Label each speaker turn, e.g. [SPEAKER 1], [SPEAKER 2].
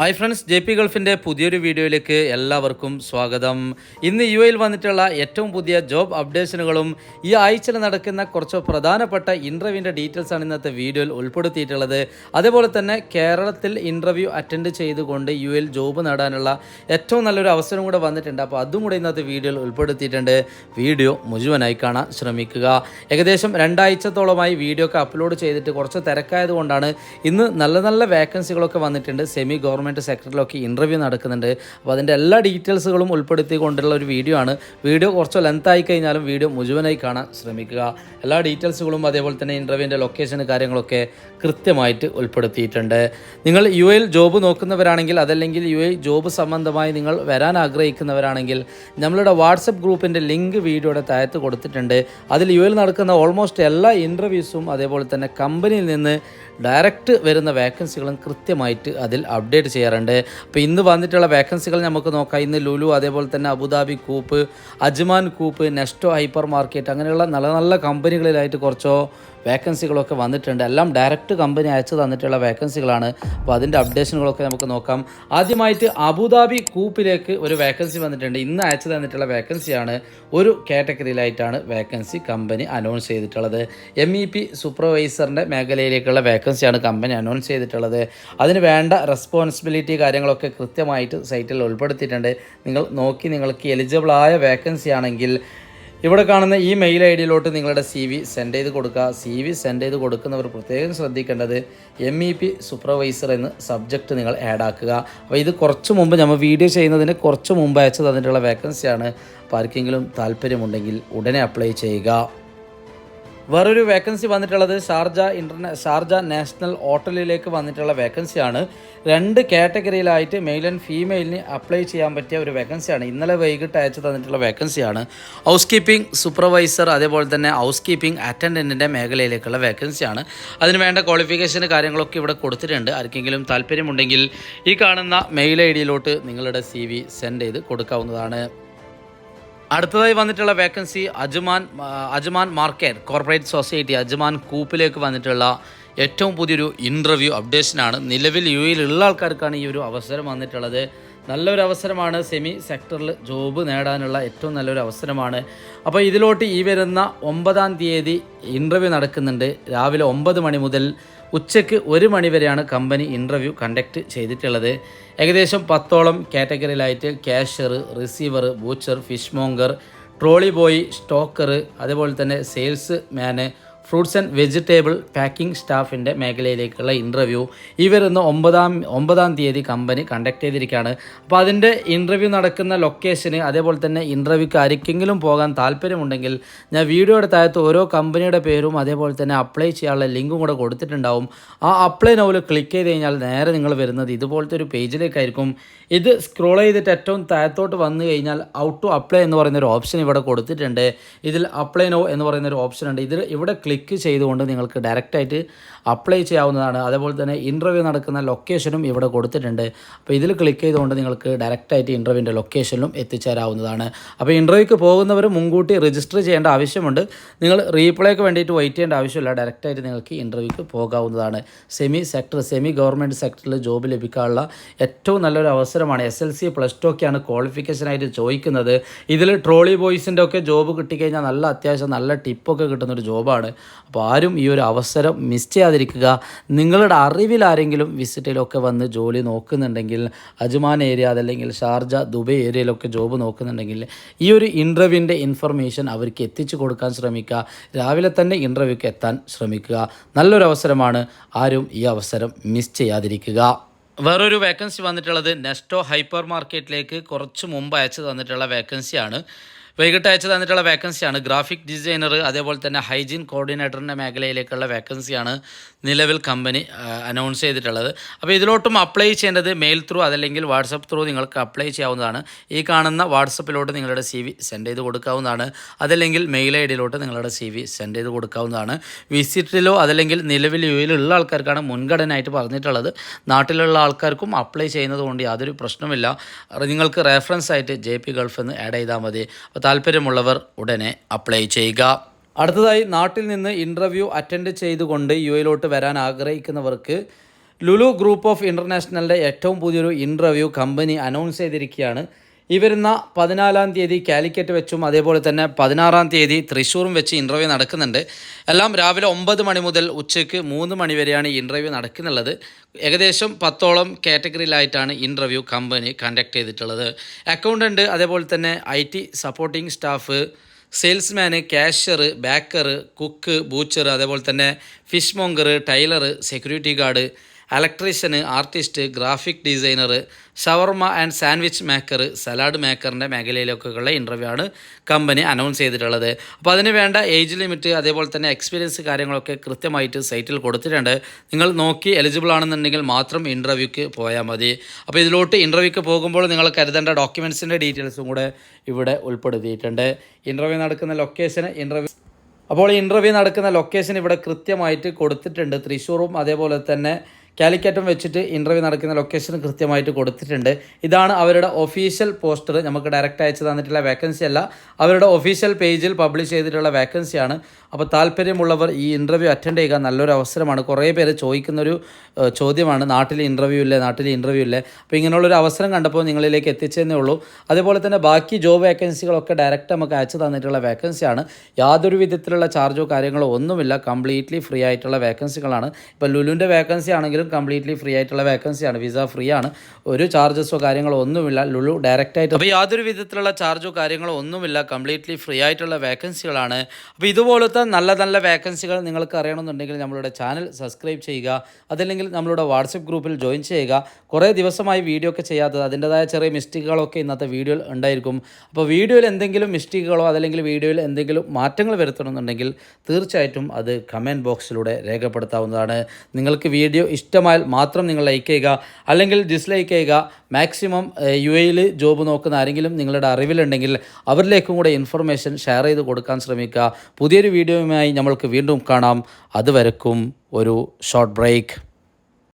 [SPEAKER 1] hi friends J P ഗൾഫിൻ്റെ പുതിയൊരു വീഡിയോയിലേക്ക് എല്ലാവർക്കും സ്വാഗതം ഇന്ന് യു എയിൽ വന്നിട്ടുള്ള ഏറ്റവും പുതിയ ജോബ് അപ്ഡേഷനുകളും ഈ ആഴ്ചയിൽ നടക്കുന്ന കുറച്ച് പ്രധാനപ്പെട്ട ഇൻ്റർവ്യൂവിൻ്റെ ഡീറ്റെയിൽസ് ആണ് ഇന്നത്തെ വീഡിയോയിൽ ഉൾപ്പെടുത്തിയിട്ടുള്ളത് അതേപോലെ തന്നെ കേരളത്തിൽ ഇൻ്റർവ്യൂ അറ്റൻഡ് ചെയ്തുകൊണ്ട് യു എയിൽ ജോബ് നേടാനുള്ള ഏറ്റവും നല്ലൊരു അവസരം കൂടെ വന്നിട്ടുണ്ട് അപ്പോൾ അതും കൂടെ ഇന്നത്തെ വീഡിയോയിൽ ഉൾപ്പെടുത്തിയിട്ടുണ്ട് വീഡിയോ മുഴുവനായി കാണാൻ ശ്രമിക്കുക ഏകദേശം രണ്ടാഴ്ചത്തോളമായി വീഡിയോ ഒക്കെ അപ്ലോഡ് ചെയ്തിട്ട് കുറച്ച് തിരക്കായതുകൊണ്ടാണ് ഇന്ന് നല്ല നല്ല വേക്കൻസികളൊക്കെ വന്നിട്ടുണ്ട് സെമി ഗവൺമെൻറ് ഗവൺമെൻറ് സെക്രട്ടറിലൊക്കെ ഇൻ്റർവ്യൂ നടക്കുന്നുണ്ട് അപ്പോൾ അതിൻ്റെ എല്ലാ ഡീറ്റെയിൽസുകളും ഉൾപ്പെടുത്തിക്കൊണ്ടുള്ള ഒരു വീഡിയോ ആണ് വീഡിയോ കുറച്ച് ലെങ്ത്തായി കഴിഞ്ഞാലും വീഡിയോ മുഴുവനായി കാണാൻ ശ്രമിക്കുക എല്ലാ ഡീറ്റെയിൽസുകളും അതേപോലെ തന്നെ ഇൻ്റർവ്യൂവിൻ്റെ ലൊക്കേഷൻ കാര്യങ്ങളൊക്കെ കൃത്യമായിട്ട് ഉൾപ്പെടുത്തിയിട്ടുണ്ട് നിങ്ങൾ യു എയിൽ ജോബ് നോക്കുന്നവരാണെങ്കിൽ അതല്ലെങ്കിൽ യു എ ജോബ് സംബന്ധമായി നിങ്ങൾ വരാൻ ആഗ്രഹിക്കുന്നവരാണെങ്കിൽ നമ്മളുടെ വാട്സപ്പ് ഗ്രൂപ്പിൻ്റെ ലിങ്ക് വീഡിയോയുടെ താഴത്ത് കൊടുത്തിട്ടുണ്ട് അതിൽ യു എയിൽ നടക്കുന്ന ഓൾമോസ്റ്റ് എല്ലാ ഇൻ്റർവ്യൂസും അതേപോലെ തന്നെ കമ്പനിയിൽ നിന്ന് ഡയറക്റ്റ് വരുന്ന വേക്കൻസികളും കൃത്യമായിട്ട് അതിൽ അപ്ഡേറ്റ് ചെയ്യാറുണ്ട് അപ്പോൾ ഇന്ന് വന്നിട്ടുള്ള വേക്കൻസികൾ നമുക്ക് നോക്കാം ഇന്ന് ലുലു അതേപോലെ തന്നെ Abu Dhabi coop Ajman coop Nesto hyper market അങ്ങനെയുള്ള നല്ല നല്ല കമ്പനികളിലായിട്ട് കുറച്ചോ വേക്കൻസികളൊക്കെ വന്നിട്ടുണ്ട് എല്ലാം ഡയറക്റ്റ് കമ്പനി അയച്ചു തന്നിട്ടുള്ള വേക്കൻസികളാണ് അപ്പോൾ അതിൻ്റെ അപ്ഡേഷനുകളൊക്കെ നമുക്ക് നോക്കാം ആദ്യമായിട്ട് അബുദാബി കൂപ്പിലേക്ക് ഒരു വേക്കൻസി വന്നിട്ടുണ്ട് ഇന്ന് അയച്ചു തന്നിട്ടുള്ള വേക്കൻസിയാണ് ഒരു കാറ്റഗറിയിലായിട്ടാണ് വേക്കൻസി കമ്പനി അനൗൺസ് ചെയ്തിട്ടുള്ളത് എം ഇ പി സൂപ്പർവൈസറിൻ്റെ മേഖലയിലേക്കുള്ള വേക്കൻസിയാണ് കമ്പനി അനൗൺസ് ചെയ്തിട്ടുള്ളത് അതിന് വേണ്ട റെസ്പോൺസിബിലിറ്റി കാര്യങ്ങളൊക്കെ കൃത്യമായിട്ട് സൈറ്റിൽ ഉൾപ്പെടുത്തിയിട്ടുണ്ട് നിങ്ങൾ നോക്കി നിങ്ങൾക്ക് എലിജിബിളായ വേക്കൻസി ആണെങ്കിൽ ഇവിടെ കാണുന്ന ഈ മെയിൽ ഐ ഡിയിലോട്ട് നിങ്ങളുടെ സി വി സെൻഡ് ചെയ്ത് കൊടുക്കുക സി വി സെൻഡ് ചെയ്ത് കൊടുക്കുന്നവർ പ്രത്യേകം ശ്രദ്ധിക്കേണ്ടത് എം ഇ പി സൂപ്പർവൈസർ എന്ന് സബ്ജക്റ്റ് നിങ്ങൾ ആഡ് ആക്കുക അപ്പോൾ ഇത് കുറച്ച് മുമ്പ് നമ്മൾ വീഡിയോ ചെയ്യുന്നതിന് കുറച്ച് മുമ്പ് അയച്ചു തന്നിട്ടുള്ള വേക്കൻസിയാണ് അപ്പോൾ ആർക്കെങ്കിലും താല്പര്യമുണ്ടെങ്കിൽ ഉടനെ അപ്ലൈ ചെയ്യുക വേറൊരു വേക്കൻസി വന്നിട്ടുള്ളത് ഷാർജ ഇൻ്റർനാ ഷാർജ നാഷണൽ ഹോട്ടലിലേക്ക് വന്നിട്ടുള്ള വേക്കൻസിയാണ് രണ്ട് കാറ്റഗറിയിലായിട്ട് മെയിൽ ആൻഡ് ഫീമെയിലിന് അപ്ലൈ ചെയ്യാൻ പറ്റിയ ഒരു വേക്കൻസിയാണ് ഇന്നലെ വൈകിട്ട് അയച്ചു തന്നിട്ടുള്ള വേക്കൻസിയാണ് ഹൗസ് കീപ്പിംഗ് സൂപ്പർവൈസർ അതേപോലെ തന്നെ ഹൗസ് കീപ്പിംഗ് അറ്റൻഡൻറ്റിൻ്റെ മേഖലയിലേക്കുള്ള വേക്കൻസിയാണ് അതിന് വേണ്ട ക്വാളിഫിക്കേഷന് കാര്യങ്ങളൊക്കെ ഇവിടെ കൊടുത്തിട്ടുണ്ട് ആർക്കെങ്കിലും താല്പര്യമുണ്ടെങ്കിൽ ഈ കാണുന്ന മെയിൽ ഐ ഡിയിലോട്ട് നിങ്ങളുടെ സി വി സെൻഡ് ചെയ്ത് കൊടുക്കാവുന്നതാണ് അടുത്തതായി വന്നിട്ടുള്ള vacancy Ajman Ajman market corporate society Ajman കൂപ്പിലേക്ക് വന്നിട്ടുള്ള ഏറ്റവും പുതിയൊരു ഇൻ്റർവ്യൂ അപ്ഡേഷനാണ് നിലവിൽ യു ഉള്ള ആൾക്കാർക്കാണ് ഈ ഒരു അവസരം വന്നിട്ടുള്ളത് നല്ലൊരു അവസരമാണ് സെമി സെക്ടറിൽ ജോബ് നേടാനുള്ള ഏറ്റവും നല്ലൊരു അവസരമാണ് അപ്പോൾ ഇതിലോട്ട് ഈ വരുന്ന ഒമ്പതാം തീയതി ഇൻ്റർവ്യൂ നടക്കുന്നുണ്ട് രാവിലെ ഒമ്പത് മണി മുതൽ ഉച്ചയ്ക്ക് ഒരു മണിവരെയാണ് കമ്പനി ഇൻ്റർവ്യൂ കണ്ടക്ട് ചെയ്തിട്ടുള്ളത് ഏകദേശം പത്തോളം കാറ്റഗറിയിലായിട്ട് cashier receiver butcher fish monger trolley boy stocker അതേപോലെ തന്നെ salesman fruits and vegetable packing സ്റ്റാഫിൻ്റെ മേഖലയിലേക്കുള്ള ഇൻ്റർവ്യൂ ഈ ഒമ്പതാം ഒമ്പതാം തീയതി കമ്പനി കണ്ടക്ട് ചെയ്തിരിക്കുകയാണ് അപ്പോൾ അതിൻ്റെ ഇൻ്റർവ്യൂ നടക്കുന്ന ലൊക്കേഷന് അതേപോലെ തന്നെ ഇൻ്റർവ്യൂക്ക് ആർക്കെങ്കിലും പോകാൻ താല്പര്യമുണ്ടെങ്കിൽ ഞാൻ വീഡിയോയുടെ താഴത്ത് ഓരോ കമ്പനിയുടെ പേരും അതേപോലെ തന്നെ അപ്ലൈ ചെയ്യാനുള്ള ലിങ്കും കൂടെ കൊടുത്തിട്ടുണ്ടാവും ആ അപ്ലൈ നോവിൽ ക്ലിക്ക് ചെയ്ത് കഴിഞ്ഞാൽ നേരെ നിങ്ങൾ വരുന്നത് ഇതുപോലത്തെ ഒരു പേജിലേക്കായിരിക്കും ഇത് സ്ക്രോൾ ചെയ്തിട്ട് ഏറ്റവും താഴത്തോട്ട് വന്നു കഴിഞ്ഞാൽ ഔട്ട് ടു അപ്ലൈ എന്ന് പറയുന്ന ഒരു ഓപ്ഷൻ ഇവിടെ കൊടുത്തിട്ടുണ്ട് ഇതിൽ അപ്ലൈ നോ എന്ന് പറയുന്ന ഒരു ഓപ്ഷൻ ഉണ്ട് ഇതിൽ ഇവിടെ ക്ലിക്ക് ക്ലിക്ക് ചെയ്തുകൊണ്ട് നിങ്ങൾക്ക് ഡയറക്റ്റായിട്ട് അപ്ലൈ ചെയ്യാവുന്നതാണ് അതേപോലെ തന്നെ ഇൻ്റർവ്യൂ നടക്കുന്ന ലൊക്കേഷനും ഇവിടെ കൊടുത്തിട്ടുണ്ട് അപ്പോൾ ഇതിൽ ക്ലിക്ക് ചെയ്തുകൊണ്ട് നിങ്ങൾക്ക് ഡയറക്റ്റായിട്ട് ഇൻ്റർവ്യൂവിൻ്റെ ലൊക്കേഷനിലും എത്തിച്ചേരാവുന്നതാണ് അപ്പോൾ ഇൻ്റർവ്യൂക്ക് പോകുന്നവർ മുൻകൂട്ടി രജിസ്റ്റർ ചെയ്യേണ്ട ആവശ്യമുണ്ട് നിങ്ങൾ റീപ്ലൈക്ക് വേണ്ടിയിട്ട് വെയിറ്റ് ചെയ്യേണ്ട ആവശ്യമില്ല ഡയറക്റ്റായിട്ട് നിങ്ങൾക്ക് ഇൻ്റർവ്യൂക്ക് പോകാവുന്നതാണ് സെമി സെക്ടർ സെമി ഗവൺമെൻറ് സെക്ടറിൽ ജോബ് ലഭിക്കാനുള്ള ഏറ്റവും നല്ലൊരു അവസരമാണ് S L C plus two ഒക്കെയാണ് ക്വാളിഫിക്കേഷനായിട്ട് ചോദിക്കുന്നത് ഇതിൽ ട്രോളി ബോയ്സിൻ്റെ ഒക്കെ ജോബ് കിട്ടിക്കഴിഞ്ഞാൽ നല്ല അത്യാവശ്യം നല്ല ടിപ്പൊക്കെ കിട്ടുന്നൊരു ജോബാണ് അപ്പോൾ ആരും ഈ ഒരു അവസരം മിസ് ചെയ്യാതിരിക്കുക നിങ്ങളുടെ അറിവിൽ ആരെങ്കിലും വിസിറ്റിലൊക്കെ വന്ന് ജോലി നോക്കുന്നുണ്ടെങ്കിൽ അജ്മാൻ ഏരിയ അതല്ലെങ്കിൽ ഷാർജ ദുബൈ ഏരിയയിലൊക്കെ ജോബ് നോക്കുന്നുണ്ടെങ്കിൽ ഈ ഒരു ഇൻ്റർവ്യൂവിൻ്റെ ഇൻഫർമേഷൻ അവർക്ക് എത്തിച്ചു കൊടുക്കാൻ ശ്രമിക്കുക രാവിലെ തന്നെ ഇൻ്റർവ്യൂക്ക് എത്താൻ ശ്രമിക്കുക നല്ലൊരു അവസരമാണ് ആരും ഈ അവസരം മിസ് ചെയ്യാതിരിക്കുക വേറൊരു വേക്കൻസി വന്നിട്ടുള്ളത് നെസ്റ്റോ ഹൈപ്പർ മാർക്കറ്റിലേക്ക് കുറച്ച് മുമ്പ് അയച്ചു തന്നിട്ടുള്ള വേക്കൻസിയാണ് വൈകിട്ട് അയച്ചു തന്നിട്ടുള്ള വേക്കൻസിയാണ് ഗ്രാഫിക് ഡിസൈനർ അതേപോലെ തന്നെ ഹൈജീൻ കോർഡിനേറ്ററിൻ്റെ മേഖലയിലേക്കുള്ള വേക്കൻസിയാണ് നിലവിൽ കമ്പനി അനൗൺസ് ചെയ്തിട്ടുള്ളത് അപ്പോൾ ഇതിലോട്ടും അപ്ലൈ ചെയ്യേണ്ടത് മെയിൽ ത്രൂ അതല്ലെങ്കിൽ വാട്സപ്പ് ത്രൂ നിങ്ങൾക്ക് അപ്ലൈ ചെയ്യാവുന്നതാണ് ഈ കാണുന്ന വാട്സപ്പിലോട്ട് നിങ്ങളുടെ സി വി സെൻഡ് ചെയ്ത് കൊടുക്കാവുന്നതാണ് അതല്ലെങ്കിൽ മെയിൽ ഐ ഡിയിലോട്ട് നിങ്ങളുടെ സി വി സെൻഡ് ചെയ്ത് കൊടുക്കാവുന്നതാണ് വിസിറ്റിലോ അതല്ലെങ്കിൽ നിലവിൽ യു എയിലുള്ള ആൾക്കാർക്കാണ് മുൻഗണനയായിട്ട് പറഞ്ഞിട്ടുള്ളത് നാട്ടിലുള്ള ആൾക്കാർക്കും അപ്ലൈ ചെയ്യുന്നത് കൊണ്ട് യാതൊരു പ്രശ്നമില്ല നിങ്ങൾക്ക് റെഫറൻസ് ആയിട്ട് ജെ പി ഗൾഫ് എന്ന് ആഡ് ചെയ്താൽ മതി അപ്പോൾ താല്പര്യമുള്ളവർ ഉടനെ അപ്ലൈ ചെയ്യുക അടുത്തതായി നാട്ടിൽ നിന്ന് ഇൻ്റർവ്യൂ അറ്റൻഡ് ചെയ്തുകൊണ്ട് യു എയിലോട്ട് വരാൻ ആഗ്രഹിക്കുന്നവർക്ക് ലുലു ഗ്രൂപ്പ് ഓഫ് ഇൻ്റർനാഷണലിൻ്റെ ഏറ്റവും പുതിയൊരു ഇൻ്റർവ്യൂ കമ്പനി അനൗൺസ് ചെയ്തിരിക്കുകയാണ് ഈ വരുന്ന പതിനാലാം തീയതി കാലിക്കറ്റ് വെച്ചും അതേപോലെ തന്നെ പതിനാറാം തീയതി തൃശ്ശൂറും വെച്ച് ഇൻ്റർവ്യൂ നടക്കുന്നുണ്ട് എല്ലാം രാവിലെ ഒമ്പത് മണി മുതൽ ഉച്ചയ്ക്ക് മൂന്ന് മണി വരെയാണ് ഈ ഇൻ്റർവ്യൂ നടക്കുന്നുള്ളത് ഏകദേശം പത്തോളം കാറ്റഗറിയിലായിട്ടാണ് ഇൻ്റർവ്യൂ കമ്പനി കണ്ടക്ട് ചെയ്തിട്ടുള്ളത് അക്കൗണ്ടൻറ്റ് അതേപോലെ തന്നെ I T supporting staff salesman cashier baker cook butcher അതേപോലെ തന്നെ fish monger tailor security guard electrician artist graphic designer shawarma and sandwich maker salad മേക്കറിൻ്റെ മേഖലയിലൊക്കെയുള്ള ഇൻ്റർവ്യൂ ആണ് കമ്പനി അനൗൺസ് ചെയ്തിട്ടുള്ളത് അപ്പോൾ അതിന് വേണ്ട ഏജ് ലിമിറ്റ് അതേപോലെ തന്നെ എക്സ്പീരിയൻസ് കാര്യങ്ങളൊക്കെ കൃത്യമായിട്ട് സൈറ്റിൽ കൊടുത്തിട്ടുണ്ട് നിങ്ങൾ നോക്കി എലിജിബിൾ ആണെന്നുണ്ടെങ്കിൽ മാത്രം ഇൻ്റർവ്യൂക്ക് പോയാൽ മതി അപ്പോൾ ഇതിലോട്ട് ഇൻ്റർവ്യൂക്ക് പോകുമ്പോൾ നിങ്ങൾ കരുതേണ്ട ഡോക്യുമെൻസിൻ്റെ ഡീറ്റെയിൽസും കൂടെ ഇവിടെ ഉൾപ്പെടുത്തിയിട്ടുണ്ട് ഇൻ്റർവ്യൂ നടക്കുന്ന ലൊക്കേഷന് ഇൻ്റർവ്യൂ അപ്പോൾ ഇൻ്റർവ്യൂ നടക്കുന്ന ലൊക്കേഷൻ ഇവിടെ കൃത്യമായിട്ട് കൊടുത്തിട്ടുണ്ട് തൃശ്ശൂറും അതേപോലെ തന്നെ കാലിക്കറ്റം വെച്ചിട്ട് ഇൻ്റർവ്യൂ നടക്കുന്ന ലൊക്കേഷൻ കൃത്യമായിട്ട് കൊടുത്തിട്ടുണ്ട് ഇതാണ് അവരുടെ ഒഫീഷ്യൽ പോസ്റ്റർ നമുക്ക് ഡയറക്റ്റ് അയച്ചു തന്നിട്ടുള്ള വേക്കൻസി അല്ല അവരുടെ ഒഫീഷ്യൽ പേജിൽ പബ്ലിഷ് ചെയ്തിട്ടുള്ള വേക്കൻസിയാണ് അപ്പോൾ താല്പര്യമുള്ളവർ ഈ ഇൻ്റർവ്യൂ അറ്റൻഡ് ചെയ്യുക നല്ലൊരു അവസരമാണ് കുറേ പേര് ചോദിക്കുന്നൊരു ചോദ്യമാണ് നാട്ടിൽ ഇൻ്റർവ്യൂ ഇല്ലേ നാട്ടിൽ ഇൻ്റർവ്യൂ ഇല്ലേ അപ്പോൾ ഇങ്ങനെയുള്ളൊരു അവസരം കണ്ടപ്പോൾ നിങ്ങളിലേക്ക് എത്തിച്ചേന്നേ ഉള്ളൂ അതേപോലെ തന്നെ ബാക്കി ജോബ് വേക്കൻസികളൊക്കെ ഡയറക്റ്റ് നമുക്ക് അയച്ചു തന്നിട്ടുള്ള വേക്കൻസിയാണ് യാതൊരു വിധത്തിലുള്ള ചാർജോ കാര്യങ്ങളോ ഒന്നുമില്ല കംപ്ലീറ്റ്ലി ഫ്രീ ആയിട്ടുള്ള വേക്കൻസികളാണ് ഇപ്പോൾ ലുലുവിൻ്റെ വേക്കൻസി ആണെങ്കിലും കംപ്ലീറ്റ്ലി ഫ്രീ ആയിട്ടുള്ള വേക്കൻസിയാണ് വിസ ഫ്രീ ആണ് ഒരു ചാർജസോ കാര്യങ്ങളോ ഒന്നുമില്ല ലുലു ഡയറക്റ്റ് ആയിട്ട് അപ്പോൾ യാതൊരു വിധത്തിലുള്ള ചാർജോ കാര്യങ്ങളോ ഒന്നുമില്ല കംപ്ലീറ്റ്ലി ഫ്രീ ആയിട്ടുള്ള വേക്കൻസികളാണ് അപ്പോൾ ഇതുപോലത്തെ നല്ല നല്ല വേക്കൻസികൾ നിങ്ങൾക്ക് അറിയണമെന്നുണ്ടെങ്കിൽ നമ്മളുടെ ചാനൽ സബ്സ്ക്രൈബ് ചെയ്യുക അതല്ലെങ്കിൽ നമ്മളുടെ വാട്സപ്പ് ഗ്രൂപ്പിൽ ജോയിൻ ചെയ്യുക കുറേ ദിവസമായി വീഡിയോ ഒക്കെ ചെയ്യാത്തത് അതിൻ്റെതായ ചെറിയ മിസ്റ്റേക്കുകളൊക്കെ ഇന്നത്തെ വീഡിയോയിൽ ഉണ്ടായിരിക്കും അപ്പോൾ വീഡിയോയിൽ എന്തെങ്കിലും മിസ്റ്റേക്കുകളോ അതല്ലെങ്കിൽ വീഡിയോയിൽ എന്തെങ്കിലും മാറ്റങ്ങൾ വരുത്തണമെന്നുണ്ടെങ്കിൽ തീർച്ചയായിട്ടും അത് കമൻറ്റ് ബോക്സിലൂടെ രേഖപ്പെടുത്താവുന്നതാണ് നിങ്ങൾക്ക് വീഡിയോ ഇഷ്ടം ഇഷ്ടമായാൽ മാത്രം നിങ്ങൾ ലൈക്ക് ചെയ്യുക അല്ലെങ്കിൽ ഡിസ്ലൈക്ക് ചെയ്യുക മാക്സിമം യു എയിൽ ജോബ് നോക്കുന്ന ആരെങ്കിലും നിങ്ങളുടെ അറിവിലുണ്ടെങ്കിൽ അവരിലേക്കും കൂടെ ഇൻഫർമേഷൻ ഷെയർ ചെയ്ത് കൊടുക്കാൻ ശ്രമിക്കുക പുതിയൊരു വീഡിയോയുമായി നമ്മൾക്ക് വീണ്ടും കാണാം അതുവരക്കും ഒരു ഷോർട്ട് ബ്രേക്ക്